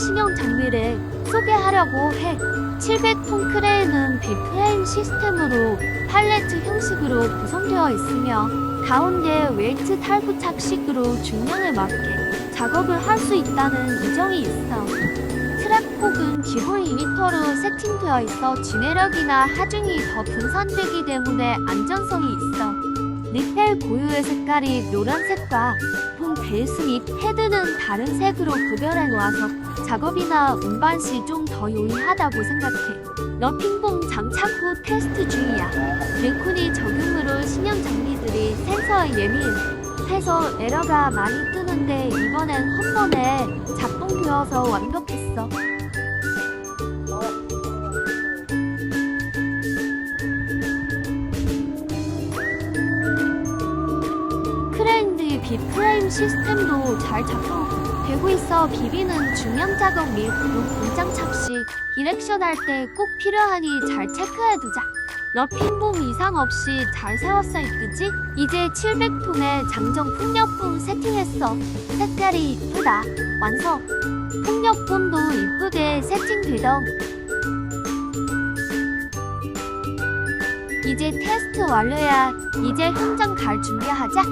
신형 장비를 소개하려고 해. 700톤 크레인은 비프레임 시스템으로 팔레트 형식으로 구성되어 있으며 가운데 웨이트 탈부 착식으로 중량에 맞게 작업을 할 수 있다는 이점이 있어. 트랙 폭은 기본 2m로 세팅되어 있어 지내력이나 하중이 더 분산되기 때문에 안전성이 있어. 리펠 고유의 색깔이 노란색과 본 베이스 및 헤드는 다른 색으로 구별해 놓아서 작업이나 운반 시 좀더 용이하다고 생각해. 러핑봉 장착 후 테스트 중이야. 링콘이 적용으로 신형 장비들이 센서에 예민해서 에러가 많이 뜨는데 이번엔 한 번에 작동되어서 완벽했어. 크레인드 비프레임 시스템도 잘 작동 되고 있어 비비는 중형 작업 및 공장 착시, 디렉션 할 때 꼭 필요하니 잘 체크해두자. 러핑봉 이상 없이 잘 세웠어 이쁘지? 이제 700톤의 장정 풍력봉 세팅했어. 색깔이 이쁘다. 완성. 풍력봉도 이쁘게 세팅되던. 이제 테스트 완료야. 이제 현장 갈 준비하자.